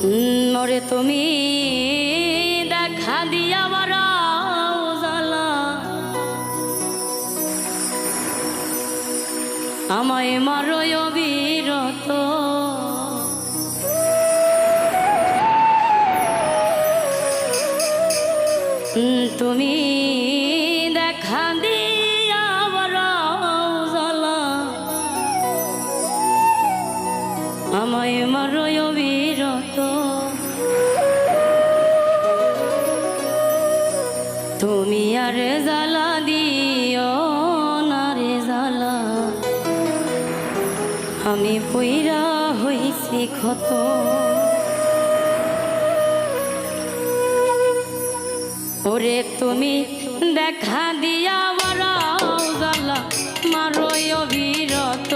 নরে তুমি দেখা দিয়া বারাও আমায় মারয় বিরত তুমি দেখা দিয়ে আমায় তুমি আর জ্বালা দিও না রে জ্বালা। আমি পইরা ওরে তুমি দেখা দিয়া বড়াও জ্বালা মারয় অবিরত